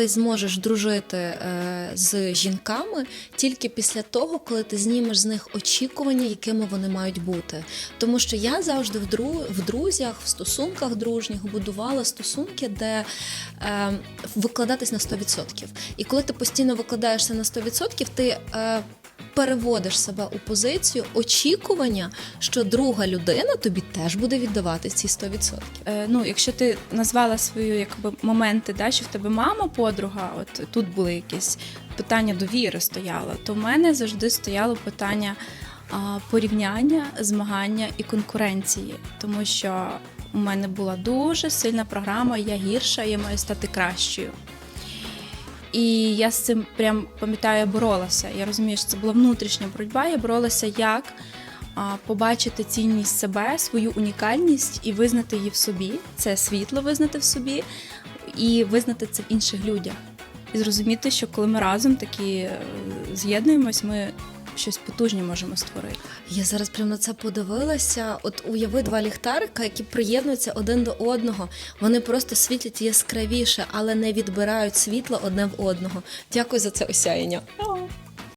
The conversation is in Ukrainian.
ти зможеш дружити е, з жінками тільки після того, коли ти знімеш з них очікування, якими вони мають бути. Тому що я завжди в, дру, в друзях, в стосунках дружніх будувала стосунки, де е, викладатись на 100%. І коли ти постійно викладаєшся на 100%, ти. Е, Переводиш себе у позицію очікування, що друга людина тобі теж буде віддавати ці 100%. Е, ну, якщо ти назвала свої якби моменти, да, що в тебе мама, подруга, от тут були якісь питання довіри стояло, то в мене завжди стояло питання а, порівняння, змагання і конкуренції, тому що у мене була дуже сильна програма, я гірша, я маю стати кращою. І я з цим прям пам'ятаю, боролася. Я розумію, що це була внутрішня боротьба. Я боролася як побачити цінність себе, свою унікальність і визнати її в собі. Це світло визнати в собі і визнати це в інших людях. І зрозуміти, що коли ми разом такі е, з'єднуємось, ми щось потужне можемо створити. Я зараз прямо на це подивилася. От уяви два ліхтарика, які приєднуються один до одного. Вони просто світять яскравіше, але не відбирають світло одне в одного. Дякую за це осяяння.